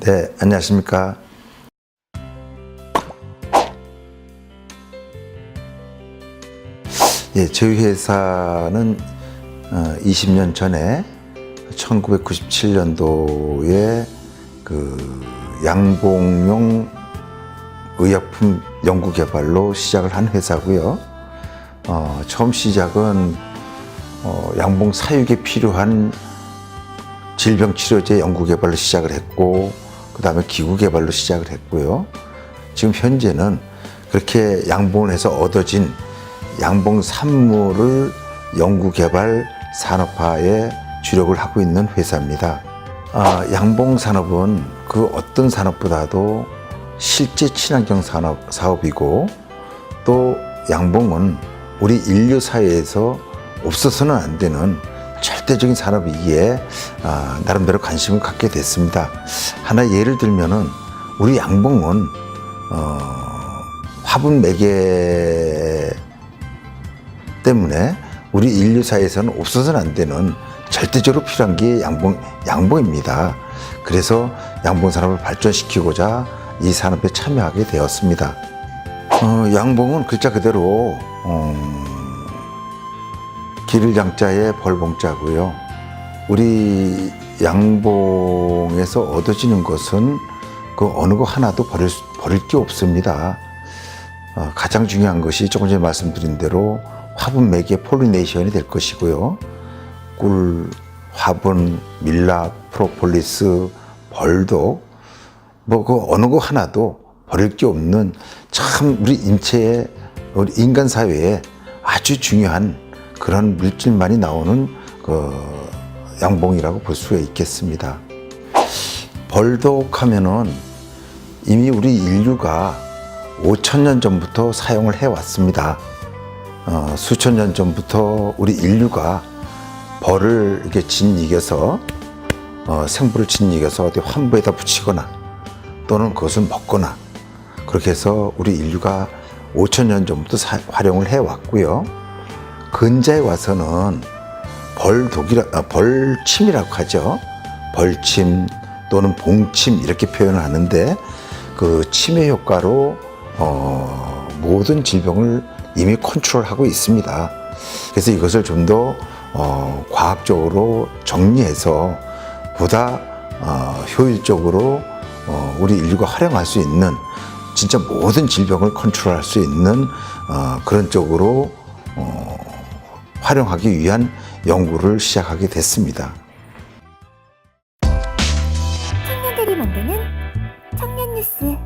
네, 안녕하십니까. 예, 저희 회사는 어, 20년 전에 1997년도에 그 양봉용 의약품 연구 개발로 시작을 한 회사고요. 어, 처음 시작은 어, 양봉 사육에 필요한 질병 치료제 연구 개발로 시작을 했고 그 다음에 기구 개발로 시작을 했고요. 지금 현재는 그렇게 양봉을 해서 얻어진 양봉 산물을 연구 개발 산업화에 주력을 하고 있는 회사입니다. 아, 양봉 산업은 그 어떤 산업보다도 실제 친환경 산업 사업이고 또 양봉은 우리 인류 사회에서 없어서는 안 되는 절대적인 산업 이기에 아, 나름대로 관심을 갖게 됐습니다. 하나 예를 들면은 우리 양봉은 어, 화분 매개 때문에 우리 인류 사회에서는 없어서는 안 되는 절대적으로 필요한 게 양봉, 양봉입니다. 그래서 양봉 산업을 발전시키고자 이 산업에 참여하게 되었습니다. 어, 양봉은 글자 그대로 어, 길을 양자에 벌봉자고요. 우리 양봉에서 얻어지는 것은 그 어느 거 하나도 버릴, 수- 버릴 게 없습니다. 어, 가장 중요한 것이 조금 전에 말씀드린 대로 화분 매개 폴리네이션이 될 것이고요. 꿀, 화분, 밀랍, 프로폴리스, 벌도 뭐 그 어느 거 하나도 버릴 게 없는 참 우리 인체에 우리 인간 사회에 아주 중요한 그런 물질만이 나오는 그 양봉이라고 볼 수가 있겠습니다. 벌독 하면은 이미 우리 인류가 5천 년 전부터 사용을 해왔습니다. 어, 수천 년 전부터 우리 인류가 벌을 이렇게 짓이겨서 어, 생불을 짓이겨서 어디 환부에다 붙이거나 또는 그것을 먹거나 그렇게 해서 우리 인류가 5천 년 전부터 사- 활용을 해왔고요. 근자에 와서는 벌독이라 아, 벌침이라고 하죠. 벌침 또는 봉침 이렇게 표현을 하는데 그 치매 효과로 어, 모든 질병을 이미 컨트롤하고 있습니다. 그래서 이것을 좀더 어, 과학적으로 정리해서 보다 어, 효율적으로 어, 우리 인류가 활용할 수 있는 진짜 모든 질병을 컨트롤할 수 있는 어, 그런 쪽으로 어, 활용하기 위한 연구를 시작하게 됐습니다. 청년들이 만드는 청년 뉴스